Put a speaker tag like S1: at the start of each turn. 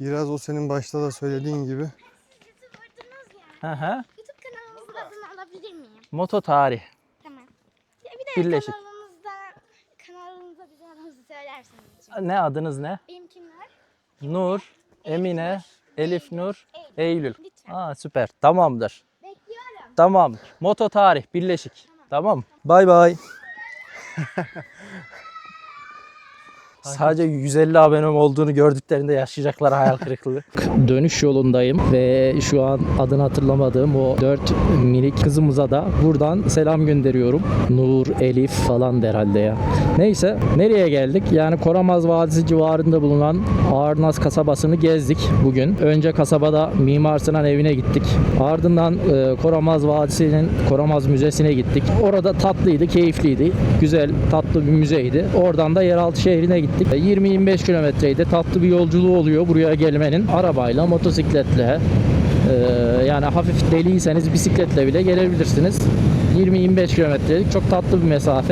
S1: Biraz o senin başta da söylediğin gibi.
S2: Hı hı.
S3: YouTube kanalınızın adını alabilir miyim?
S2: Moto tarih.
S3: Tamam. Ya bir de
S2: Birleşik.
S3: kanalınızda kanalınıza bize adınızı söylerseniz.
S2: Ne adınız ne?
S3: Benim kimler?
S2: Nur, Emine, Elif Nur, Eylül.
S3: Lütfen.
S2: Aa süper. Tamamdır.
S3: Bekliyorum.
S2: Tamam. Moto tarih birleşik. Tamam. Bay bay. Sadece 150 abonem olduğunu gördüklerinde yaşayacaklar hayal kırıklığı. Dönüş yolundayım ve şu an adını hatırlamadığım o 4 minik kızımıza da buradan selam gönderiyorum. Nur, Elif falan herhalde ya. Neyse nereye geldik? Yani Koramaz Vadisi civarında bulunan Ağırnaz kasabasını gezdik bugün. Önce kasabada Mimar Sinan evine gittik. Ardından e, Koramaz Vadisi'nin Koramaz Müzesi'ne gittik. Orada tatlıydı, keyifliydi. Güzel, tatlı bir müzeydi. Oradan da yeraltı şehrine gittik. E, 20-25 kilometreydi. Tatlı bir yolculuğu oluyor buraya gelmenin. Arabayla, motosikletle, e, yani hafif deliyseniz bisikletle bile gelebilirsiniz. 20-25 kilometrelik çok tatlı bir mesafe.